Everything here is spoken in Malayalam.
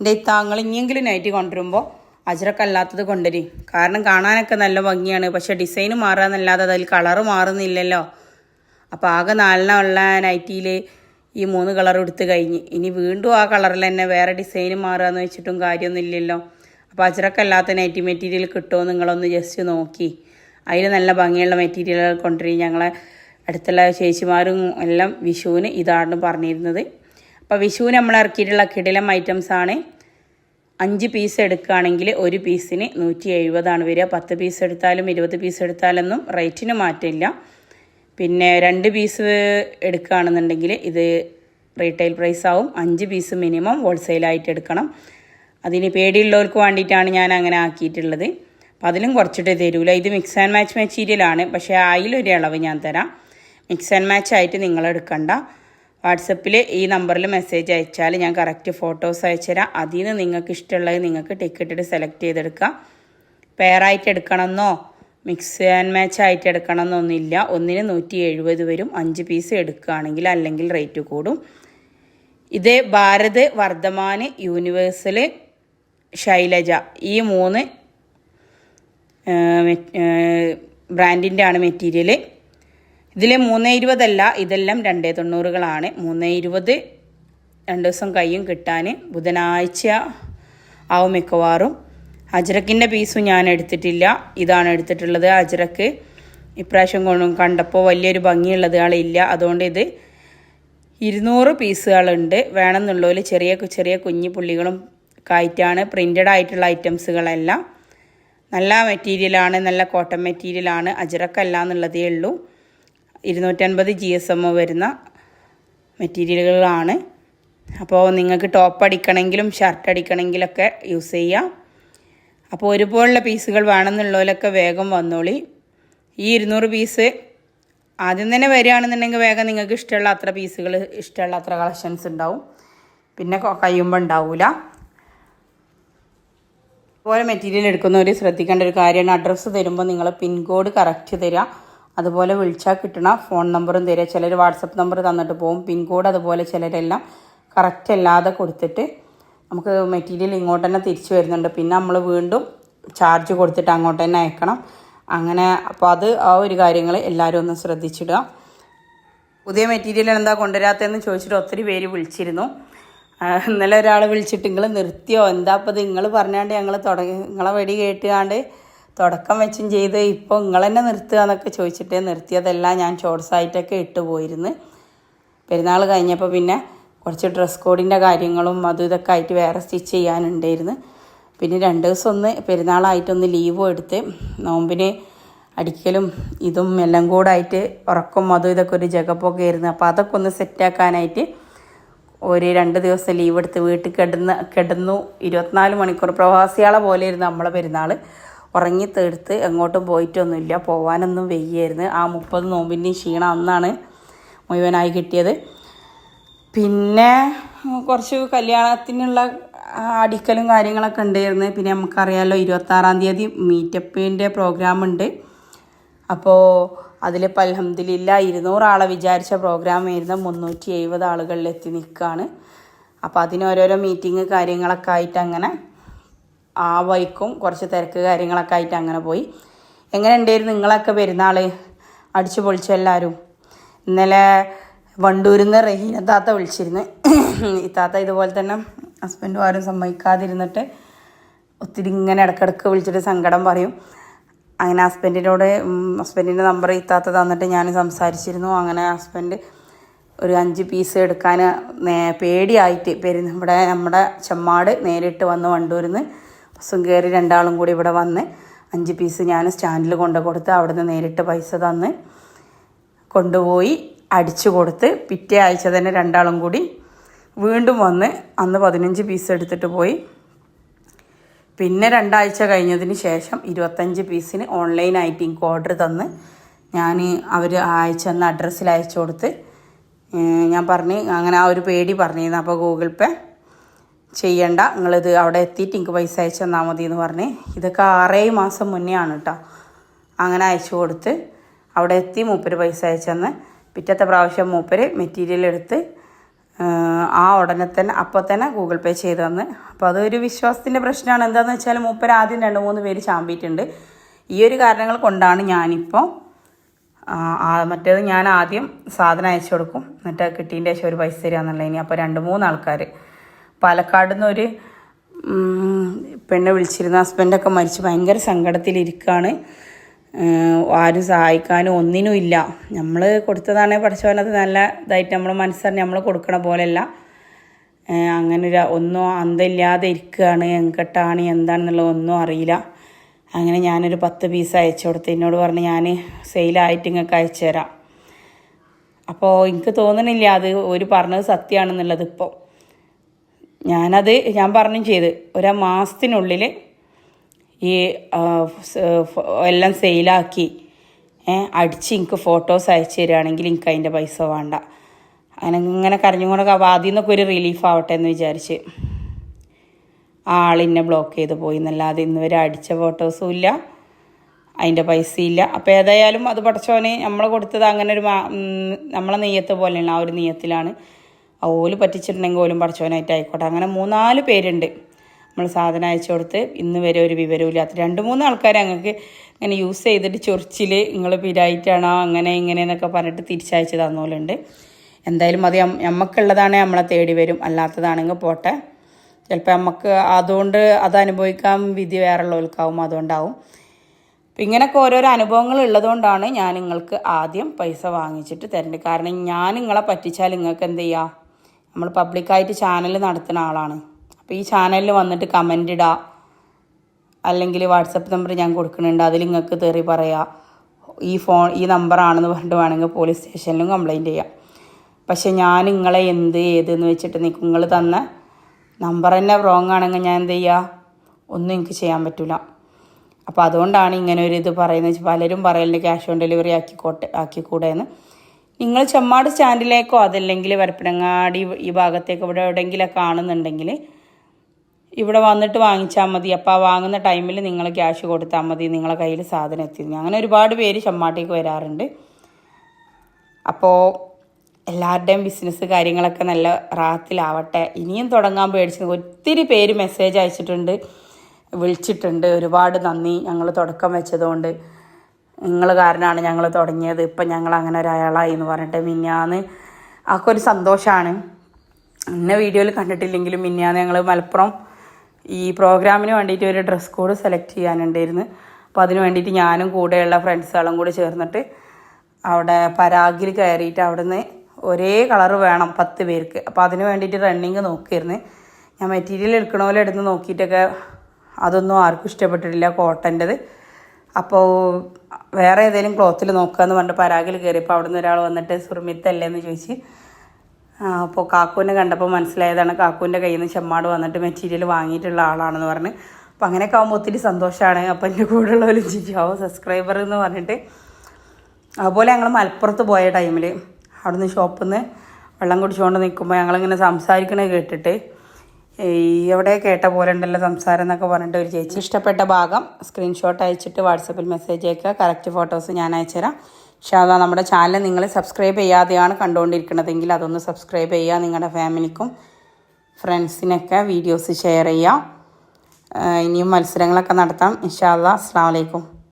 എന്റെ താങ്കൾ ഇനിയെങ്കിലും നൈറ്റി കൊണ്ടുവരുമ്പോൾ അജ്രക്ക് അല്ലാത്തത് കൊണ്ടുവരി. കാരണം കാണാനൊക്കെ നല്ല ഭംഗിയാണ്. പക്ഷേ ഡിസൈൻ മാറാന്നല്ലാതെ അതിൽ കളറ് മാറുന്നില്ലല്ലോ. അപ്പോൾ ആകെ നാലിനുള്ള നൈറ്റിയിൽ ഈ മൂന്ന് കളർ എടുത്ത് കഴിഞ്ഞ്. ഇനി വീണ്ടും ആ കളറിൽ തന്നെ വേറെ ഡിസൈൻ മാറുകയെന്ന് വെച്ചിട്ടും കാര്യമൊന്നുമില്ലല്ലോ അപ്പോൾ അജ്രക്കല്ലാത്ത നൈറ്റി മെറ്റീരിയൽ കിട്ടുമോ നിങ്ങളൊന്ന് ജസ്റ്റ് നോക്കി. അതിൽ നല്ല ഭംഗിയുള്ള മെറ്റീരിയലുകൾ കൊണ്ടുവരും. ഞങ്ങളെ അടുത്തുള്ള ചേച്ചിമാരും എല്ലാം വിഷുവിന് ഇതാണ് പറഞ്ഞിരുന്നത്. അപ്പോൾ വിഷുവിന് നമ്മൾ ഇറക്കിയിട്ടുള്ള കിടിലം ആണ്. അഞ്ച് പീസ് എടുക്കുകയാണെങ്കിൽ ഒരു പീസിന് നൂറ്റി എഴുപതാണ് വരിക. പത്ത് പീസ് എടുത്താലും ഇരുപത് പീസ് എടുത്താലൊന്നും റേറ്റിന് മാറ്റമില്ല. പിന്നെ രണ്ട് പീസ് എടുക്കുകയാണെന്നുണ്ടെങ്കിൽ ഇത് റീറ്റെയിൽ പ്രൈസ് ആവും. അഞ്ച് പീസ് മിനിമം ഹോൾസെയിലായിട്ട് എടുക്കണം. അതിന് പേടിയുള്ളവർക്ക് വേണ്ടിയിട്ടാണ് ഞാൻ അങ്ങനെ ആക്കിയിട്ടുള്ളത്. അപ്പോൾ അതിലും കുറച്ചിട്ട് തരൂല. ഇത് മിക്സ് ആൻഡ് മാച്ച് മെറ്റീരിയലാണ് പക്ഷേ അതിലൊരു ഇളവ് ഞാൻ തരാം. മിക്സ് ആൻഡ് മാച്ച് ആയിട്ട് നിങ്ങൾ എടുക്കണ്ട. വാട്സപ്പിൽ ഈ നമ്പറിൽ മെസ്സേജ് അയച്ചാൽ ഞാൻ കറക്റ്റ് ഫോട്ടോസ് അയച്ചുതരാം. അതിൽ നിന്ന് നിങ്ങൾക്ക് ഇഷ്ടമുള്ളത് നിങ്ങൾക്ക് ടിക്കറ്റ് സെലക്ട് ചെയ്തെടുക്കാം പെയറായിട്ട് എടുക്കണമെന്നോ? മിക്സ് ആൻഡ് മാച്ച് ആയിട്ട് എടുക്കണമെന്നൊന്നുമില്ല ഒന്നിന് നൂറ്റി എഴുപത് വരും. അഞ്ച് പീസ് എടുക്കുകയാണെങ്കിൽ അല്ലെങ്കിൽ റേറ്റ് കൂടും. ഇത് ഭാരത് വർദ്ധമാൻ യൂണിവേഴ്സൽ ശൈലജ. ഈ മൂന്ന് ബ്രാൻഡിന്റെ ആണ് മെറ്റീരിയൽ ഇതിൽ മൂന്നേ ഇരുപതല്ല ഇതെല്ലാം രണ്ടേ തൊണ്ണൂറുകളാണ്. മൂന്നേ ഇരുപത് രണ്ട് ദിവസം കയ്യും കിട്ടാൻ. ബുധനാഴ്ച ആവും മിക്കവാറും. അജ്രക്കിന്റെ പീസും ഞാൻ എടുത്തിട്ടില്ല. ഇതാണ് എടുത്തിട്ടുള്ളത് അജ്രക്ക്. ഇപ്രാവശ്യം കൊണ്ടും കണ്ടപ്പോൾ വലിയൊരു ഭംഗിയുള്ളത് ആളില്ല അതുകൊണ്ട് ഇത് ഇരുന്നൂറ് പീസുകളുണ്ട്. വേണമെന്നുള്ളതിൽ ചെറിയ ചെറിയ കുഞ്ഞു പുള്ളികളും കായിട്ടാണ് പ്രിന്റഡ് ആയിട്ടുള്ള ഐറ്റംസുകളെല്ലാം നല്ല മെറ്റീരിയലാണ് നല്ല കോട്ടൺ മെറ്റീരിയലാണ് അജ്രക്കല്ല എന്നുള്ളതേ ഉള്ളൂ. ഇരുന്നൂറ്റൻപത് ജി എസ് എം വരുന്ന മെറ്റീരിയലുകളാണ്. അപ്പോൾ നിങ്ങൾക്ക് ടോപ്പ് അടിക്കണമെങ്കിലും ഷർട്ട് അടിക്കണമെങ്കിലൊക്കെ യൂസ് ചെയ്യാം. അപ്പോൾ ഒരുപോലുള്ള പീസുകൾ വേണമെന്നുള്ളതിലൊക്കെ വേഗം വന്നോളി. ഈ ഇരുന്നൂറ് പീസ് ആദ്യം തന്നെ വരികയാണെന്നുണ്ടെങ്കിൽ വേഗം നിങ്ങൾക്ക് ഇഷ്ടമുള്ള അത്ര പീസുകൾ ഇഷ്ടമുള്ള അത്ര കളക്ഷൻസ് ഉണ്ടാവും. പിന്നെ കയ്യുമ്പോൾ ഉണ്ടാവില്ല അതുപോലെ മെറ്റീരിയൽ എടുക്കുന്നവർ ശ്രദ്ധിക്കേണ്ട ഒരു കാര്യമാണ്. അഡ്രസ്സ് തരുമ്പോൾ നിങ്ങൾ പിൻകോഡ് കറക്റ്റ് തരിക അതുപോലെ വിളിച്ചാൽ കിട്ടണ ഫോൺ നമ്പറും തരിക. ചിലർ വാട്സപ്പ് നമ്പർ തന്നിട്ട് പോകും പിൻകോഡ് അതുപോലെ ചിലരെല്ലാം കറക്റ്റ് അല്ലാതെ കൊടുത്തിട്ട് നമുക്ക് മെറ്റീരിയൽ ഇങ്ങോട്ട് തന്നെ തിരിച്ചു വരുന്നുണ്ട്. പിന്നെ നമ്മൾ വീണ്ടും ചാർജ് കൊടുത്തിട്ട് അങ്ങോട്ട് തന്നെ അയക്കണം. അങ്ങനെ അപ്പോൾ അത് ആ ഒരു കാര്യങ്ങൾ എല്ലാവരും ഒന്ന് ശ്രദ്ധിച്ചിടുക. പുതിയ മെറ്റീരിയൽ എന്താ കൊണ്ടുവരാത്തതെന്ന് ചോദിച്ചിട്ട് ഒത്തിരി പേര് വിളിച്ചിരുന്നു. ഇന്നലെ ഒരാൾ വിളിച്ചിട്ട് നിങ്ങൾ നിർത്തിയോ? എന്താ അപ്പോൾ നിങ്ങൾ പറഞ്ഞാണ്ട് ഞങ്ങൾ തുടങ്ങി നിങ്ങളെ വെടി കേട്ടുകാണ്ട് തുടക്കം വെച്ചും ചെയ്ത് ഇപ്പോൾ നിങ്ങൾ തന്നെ നിർത്തുക എന്നൊക്കെ ചോദിച്ചിട്ട് നിർത്തിയതെല്ലാം ഞാൻ ഷോർട്സായിട്ടൊക്കെ ഇട്ട് പോയിരുന്നു. പെരുന്നാൾ കഴിഞ്ഞപ്പോൾ പിന്നെ കുറച്ച് ഡ്രസ് കോഡിന്റെ കാര്യങ്ങളും അതും ഇതൊക്കെ ആയിട്ട് വേറെ സ്റ്റിച്ച് ചെയ്യാനുണ്ടായിരുന്നു. പിന്നെ രണ്ട് ദിവസം ഒന്ന് പെരുന്നാളായിട്ടൊന്ന് ലീവും എടുത്ത് നോമ്പിന് അടിക്കലും ഇതും എല്ലാം കൂടായിട്ട് ഉറക്കം അതും ഇതൊക്കെ ഒരു ജഗപ്പൊക്കെ ആയിരുന്നു. അപ്പോൾ അതൊക്കെ ഒന്ന് സെറ്റാക്കാനായിട്ട് ഒരു രണ്ട് ദിവസം ലീവ് എടുത്ത് വീട്ടിൽ കിടന്ന് കിടന്നു. ഇരുപത്തിനാല് മണിക്കൂർ പ്രവാസികളെ പോലെ ആയിരുന്നു നമ്മളെ പെരുന്നാൾ ഉറങ്ങി തീർത്ത് എങ്ങോട്ടും പോയിട്ടൊന്നുമില്ല. പോകാനൊന്നും വെയ്യായിരുന്നു. ആ മുപ്പത് നോമ്പിന്റെ ക്ഷീണം അന്നാണ് മുഴുവനായി കിട്ടിയത്. പിന്നെ കുറച്ച് കല്യാണത്തിനുള്ള അടിക്കലും കാര്യങ്ങളൊക്കെ ഉണ്ടായിരുന്നു. പിന്നെ നമുക്കറിയാമല്ലോ ഇരുപത്താറാം തീയതി മീറ്റപ്പിന്റെ പ്രോഗ്രാം ഉണ്ട്. അപ്പോൾ അതിൽ അലഹമ്മദില്ല ഇരുന്നൂറാളെ വിചാരിച്ച പ്രോഗ്രാം ആയിരുന്നു. മുന്നൂറ്റി എഴുപത് ആളുകളിലെത്തി നിൽക്കുകയാണ് അപ്പോൾ അതിന് ഓരോരോ മീറ്റിംഗ് കാര്യങ്ങളൊക്കെ ആയിട്ട് അങ്ങനെ ആ വൈക്കും കുറച്ച് തിരക്ക് കാര്യങ്ങളൊക്കെ ആയിട്ട് അങ്ങനെ പോയി. എങ്ങനെ ഉണ്ടായിരുന്നു നിങ്ങളൊക്കെ പെരുന്നാൾ അടിച്ചു പൊളിച്ചു എല്ലാവരും ഇന്നലെ വണ്ടൂരിൽ നിന്ന് റഹീന താത്ത വിളിച്ചിരുന്നു. ഈ താത്ത ഇതുപോലെ തന്നെ ഹസ്ബൻഡും ആരും സമ്മതിക്കാതിരുന്നിട്ട് ഒത്തിരി ഇങ്ങനെ ഇടക്കിടക്ക് വിളിച്ചിട്ട് സങ്കടം പറയും. അങ്ങനെ ഹസ്ബൻഡിനോട് ഹസ്ബൻഡിന്റെ നമ്പർ ഇത്താത്ത തന്നിട്ട് ഞാൻ സംസാരിച്ചിരുന്നു. അങ്ങനെ ഹസ്ബൻഡ് ഒരു അഞ്ച് പീസ് എടുക്കാൻ പേടിയായിട്ട് പെരുന്ന ഇവിടെ നമ്മുടെ ചെമ്മാട് നേരിട്ട് വന്ന് വണ്ടൂരിൽ നിന്ന് കയറി രണ്ടാളും കൂടി ഇവിടെ വന്ന് അഞ്ച് പീസ് ഞാൻ സ്റ്റാൻഡിൽ കൊണ്ട് കൊടുത്ത് അവിടുന്ന് നേരിട്ട് പൈസ തന്ന് കൊണ്ടുപോയി അടിച്ചു കൊടുത്ത് പിറ്റേ ആഴ്ച തന്നെ രണ്ടാളും കൂടി വീണ്ടും വന്ന് അന്ന് പതിനഞ്ച് പീസ് എടുത്തിട്ട് പോയി. പിന്നെ രണ്ടാഴ്ച കഴിഞ്ഞതിന് ശേഷം ഇരുപത്തഞ്ച് പീസിന് ഓൺലൈനായിട്ട് എനിക്ക് ഓർഡർ തന്ന് ഞാൻ അവർ അയച്ചെന്ന അഡ്രസ്സിൽ അയച്ചു കൊടുത്ത് ഞാൻ പറഞ്ഞ് അങ്ങനെ ആ ഒരു പേടി പറഞ്ഞിരുന്നു. അപ്പോൾ ഗൂഗിൾ പേ ചെയ്യണ്ട. നിങ്ങളിത് അവിടെ എത്തിയിട്ട് എനിക്ക് പൈസ അയച്ചു തന്നാൽ മതി എന്ന് പറഞ്ഞ് ഇതൊക്കെ ആറേഴ് മാസം മുന്നേ ആണ് കേട്ടോ. അങ്ങനെ അയച്ചു കൊടുത്ത് അവിടെ എത്തി മൂപ്പര് പൈസ അയച്ചു തന്ന്. പിറ്റത്തെ പ്രാവശ്യം മൂപ്പര് മെറ്റീരിയൽ എടുത്ത് ആ ഉടനെ തന്നെ അപ്പോൾ തന്നെ ഗൂഗിൾ പേ ചെയ്ത് തന്ന്. അപ്പോൾ അതൊരു വിശ്വാസത്തിന്റെ പ്രശ്നമാണ്. എന്താണെന്ന് വെച്ചാൽ മൂപ്പര് ആദ്യം രണ്ട് മൂന്ന് പേര് ചാമ്പിയിട്ടുണ്ട്. ഈ ഒരു കാരണങ്ങൾ കൊണ്ടാണ് ഞാനിപ്പോൾ മറ്റേത് ഞാൻ ആദ്യം സാധനം അയച്ചു കൊടുക്കും. എന്നിട്ട് കിട്ടിയതിന്റെ ശേഷം ഒരു പൈസ തരിക എന്നുള്ളതിനി അപ്പോൾ രണ്ട് മൂന്ന് ആൾക്കാർ പാലക്കാട് നിന്ന് ഒരു പെണ്ണ് വിളിച്ചിരുന്ന. ഹസ്ബൻഡൊക്കെ മരിച്ച്. ഭയങ്കര സങ്കടത്തിലിരിക്കുകയാണ് ആരും സഹായിക്കാനും ഒന്നിനും ഇല്ല. നമ്മൾ കൊടുത്തതാണെങ്കിൽ പഠിച്ചവനത് നല്ല ഇതായിട്ട് നമ്മൾ മനസ്സറിഞ്ഞ് നമ്മൾ കൊടുക്കണ പോലെയല്ല. അങ്ങനെ ഒരു ഒന്നും അന്തമില്ലാതെ ഇരിക്കുകയാണ് എങ്കട്ടാണ് എന്താണെന്നുള്ളത് ഒന്നും അറിയില്ല. അങ്ങനെ ഞാനൊരു പത്ത് പീസ് അയച്ചു കൊടുത്ത് എന്നോട് പറഞ്ഞ് ഞാൻ സെയിലായിട്ട് ഇങ്ങൾക്ക് അയച്ചു തരാം അപ്പോൾ എനിക്ക് തോന്നണില്ല അത് ഒരു പറഞ്ഞത് സത്യമാണെന്നുള്ളത് ഇപ്പോൾ ഞാനത് ഞാൻ പറഞ്ഞു ചെയ്ത്. ഒരു മാസത്തിനുള്ളിൽ ഈ എല്ലാം സെയിലാക്കി. അടിച്ച് എനിക്ക് ഫോട്ടോസ് അയച്ചു തരികയാണെങ്കിൽ എനിക്ക് അതിന്റെ പൈസ വേണ്ട. അങ്ങനെ ഇങ്ങനെ കരഞ്ഞും അപ്പോൾ ആദ്യം നിന്നൊക്കെ ഒരു റിലീഫ് ആവട്ടെ എന്ന് വിചാരിച്ച് ആളിന്നെ ബ്ലോക്ക് ചെയ്ത് പോയി. എന്നല്ലാതെ ഇന്ന് വരെ അടിച്ച ഫോട്ടോസും ഇല്ല. അതിന്റെ പൈസയില്ല അപ്പോൾ ഏതായാലും അത് പഠിച്ചോനെ നമ്മൾ കൊടുത്തത് അങ്ങനെ ഒരു നമ്മളെ നെയ്യത്ത് പോലെയാണ് ആ ഒരു നെയ്യത്തിലാണ്. ഓൽ പറ്റിച്ചിട്ടുണ്ടെങ്കിൽ ഓലും പറിച്ചോനായിട്ട് ആയിക്കോട്ടെ അങ്ങനെ മൂന്നാൽ പേരുണ്ട്. നമ്മൾ സാധനം അയച്ചു കൊടുത്ത് ഇന്ന് വരെ ഒരു വിവരവും ഇല്ലാത്ത രണ്ട് മൂന്ന് ആൾക്കാർ ഞങ്ങൾക്ക് ഇങ്ങനെ യൂസ് ചെയ്തിട്ട് ചൊറിച്ചിൽ നിങ്ങൾ പിരായിട്ടാണോ അങ്ങനെ ഇങ്ങനെ എന്നൊക്കെ പറഞ്ഞിട്ട് തിരിച്ചയച്ച് തന്നോലുണ്ട്. എന്തായാലും അത് നം- നമുക്കുള്ളതാണെങ്കിൽ നമ്മളെ തേടി വരും. അല്ലാത്തതാണെങ്കിൽ പോട്ടെ. ചിലപ്പോൾ നമുക്ക് അതുകൊണ്ട് അത് അനുഭവിക്കാൻ വിധി വേറെയുള്ളവർക്കാവും അതുകൊണ്ടാവും. അപ്പം ഇങ്ങനെയൊക്കെ ഓരോരോ അനുഭവങ്ങൾ ഉള്ളതുകൊണ്ടാണ് ഞാൻ നിങ്ങൾക്ക് ആദ്യം പൈസ വാങ്ങിച്ചിട്ട് തരേണ്ടത് കാരണം ഞാൻ നിങ്ങളെ പറ്റിച്ചാൽ നിങ്ങൾക്ക് എന്ത് ചെയ്യുക നമ്മൾ പബ്ലിക്കായിട്ട് ചാനൽ നടത്തുന്ന ആളാണ്. അപ്പോൾ ഈ ചാനലിൽ വന്നിട്ട് കമന്റ് ഇടുക അല്ലെങ്കിൽ വാട്സപ്പ് നമ്പർ ഞാൻ കൊടുക്കുന്നുണ്ട്. അതിൽ നിങ്ങൾക്ക് തെറി പറയാം. ഈ ഫോൺ ഈ നമ്പറാണെന്ന് പറഞ്ഞിട്ട് വേണമെങ്കിൽ പോലീസ് സ്റ്റേഷനിലും കംപ്ലൈന്റ് ചെയ്യാം. പക്ഷേ ഞാൻ നിങ്ങളെ എന്ത് ഏതെന്ന് വെച്ചിട്ട് നിങ്ങൾ തന്ന നമ്പർ തന്നെ റോങ് ആണെങ്കിൽ ഞാൻ എന്ത് ചെയ്യുക ഒന്നും എനിക്ക് ചെയ്യാൻ പറ്റില്ല അപ്പോൾ അതുകൊണ്ടാണ് ഇങ്ങനെ ഒരു ഇത് പറയുന്നത്. പലരും പറയലുണ്ട് ക്യാഷ് ഓൺ ഡെലിവറി ആക്കിക്കോട്ടെ ആക്കിക്കൂടെ എന്ന്. നിങ്ങൾ ചെമ്മാട് സ്റ്റാൻഡിലേക്കോ അതല്ലെങ്കിൽ വരപ്പനങ്ങാടി ഈ ഭാഗത്തേക്ക് ഇവിടെ എവിടെയെങ്കിലൊക്കെ കാണുന്നുണ്ടെങ്കിൽ ഇവിടെ വന്നിട്ട് വാങ്ങിച്ചാൽ മതി. അപ്പോൾ ആ വാങ്ങുന്ന ടൈമിൽ നിങ്ങൾ ക്യാഷ് കൊടുത്താൽ മതി. നിങ്ങളെ കയ്യിൽ സാധനം എത്തിയിരുന്നു അങ്ങനെ ഒരുപാട് പേര് ചെമ്മാട്ടേക്ക് വരാറുണ്ട്. അപ്പോൾ എല്ലാവരുടെയും ബിസിനസ് കാര്യങ്ങളൊക്കെ നല്ല റാത്തിലാവട്ടെ. ഇനിയും തുടങ്ങാൻ പേടിച്ചു ഒത്തിരി പേര് മെസ്സേജ് അയച്ചിട്ടുണ്ട്. വിളിച്ചിട്ടുണ്ട്. ഒരുപാട് നന്ദി. ഞങ്ങൾ തുടക്കം വെച്ചതുകൊണ്ട്. നിങ്ങൾ കാരണമാണ് ഞങ്ങൾ തുടങ്ങിയത്. ഇപ്പം ഞങ്ങൾ അങ്ങനെ ഒരാളായി എന്ന് പറഞ്ഞിട്ട് മിന്നാന്ന് ആക്കെ ഒരു സന്തോഷമാണ് എന്നെ വീഡിയോയിൽ കണ്ടിട്ടില്ലെങ്കിലും മിന്നാന്ന് ഞങ്ങൾ മലപ്പുറം ഈ പ്രോഗ്രാമിന് വേണ്ടിയിട്ട് ഒരു ഡ്രസ് കോഡ് സെലക്ട് ചെയ്യാനുണ്ടായിരുന്നു. അപ്പോൾ അതിന് വേണ്ടിയിട്ട് ഞാനും കൂടെയുള്ള ഫ്രണ്ട്സുകളും കൂടി ചേർന്നിട്ട് അവിടെ പരാഗിൽ കയറിയിട്ട് അവിടുന്ന് ഒരേ കളറ് വേണം പത്ത് പേർക്ക്. അപ്പോൾ അതിന് വേണ്ടിയിട്ട് റണ്ണിങ് നോക്കിയിരുന്നു. ഞാൻ മെറ്റീരിയൽ എടുക്കണ പോലെ എടുത്ത് നോക്കിയിട്ടൊക്കെ അതൊന്നും ആർക്കും ഇഷ്ടപ്പെട്ടിട്ടില്ല കോട്ടന്റെത് അപ്പോൾ വേറെ ഏതെങ്കിലും ക്ലോത്തിൽ നോക്കുകയെന്ന് പറഞ്ഞിട്ട് പരാഗിൽ കയറിയപ്പോൾ അവിടെ നിന്ന് ഒരാൾ വന്നിട്ട് സുർമിത്തല്ലേ എന്ന് ചോദിച്ച് അപ്പോൾ കാക്കുവിനെ കണ്ടപ്പോൾ മനസ്സിലായതാണ് കാക്കുവിന്റെ കയ്യിൽ നിന്ന് ചെമ്മാട് വന്നിട്ട് മെറ്റീരിയൽ വാങ്ങിയിട്ടുള്ള ആളാണെന്ന് പറഞ്ഞ്. അപ്പോൾ അങ്ങനെയൊക്കെ ആകുമ്പോൾ ഒത്തിരി സന്തോഷമാണ് അപ്പോൾ എന്റെ കൂടെയുള്ളവരും ചിരിയാവോ സബ്സ്ക്രൈബർ എന്ന് പറഞ്ഞിട്ട് അതുപോലെ ഞങ്ങൾ മലപ്പുറത്ത് പോയ ടൈമിൽ അവിടുന്ന് ഷോപ്പിൽ നിന്ന് വെള്ളം കുടിച്ചുകൊണ്ട് നിൽക്കുമ്പോൾ ഞങ്ങളിങ്ങനെ സംസാരിക്കണത് കേട്ടിട്ട് എവിടെ കേട്ട പോലെ ഉണ്ടല്ലോ സംസാരം എന്നൊക്കെ പറഞ്ഞിട്ട് ഒരു ചേച്ചി. ഇഷ്ടപ്പെട്ട ഭാഗം സ്ക്രീൻഷോട്ട് അയച്ചിട്ട് വാട്സപ്പിൽ മെസ്സേജ് അയക്കുക. കറക്റ്റ് ഫോട്ടോസ് ഞാൻ അയച്ചുതരാം പക്ഷേ അതാ നമ്മുടെ ചാനൽ നിങ്ങൾ സബ്സ്ക്രൈബ് ചെയ്യാതെയാണ് കണ്ടുകൊണ്ടിരിക്കുന്നതെങ്കിൽ അതൊന്ന് സബ്സ്ക്രൈബ് ചെയ്യുക. നിങ്ങളുടെ ഫാമിലിക്കും ഫ്രണ്ട്സിനൊക്കെ വീഡിയോസ് ഷെയർ ചെയ്യുക. ഇനിയും മത്സരങ്ങളൊക്കെ നടത്താം. ഇൻഷാ അല്ലാ അസ്സാം വലൈക്കും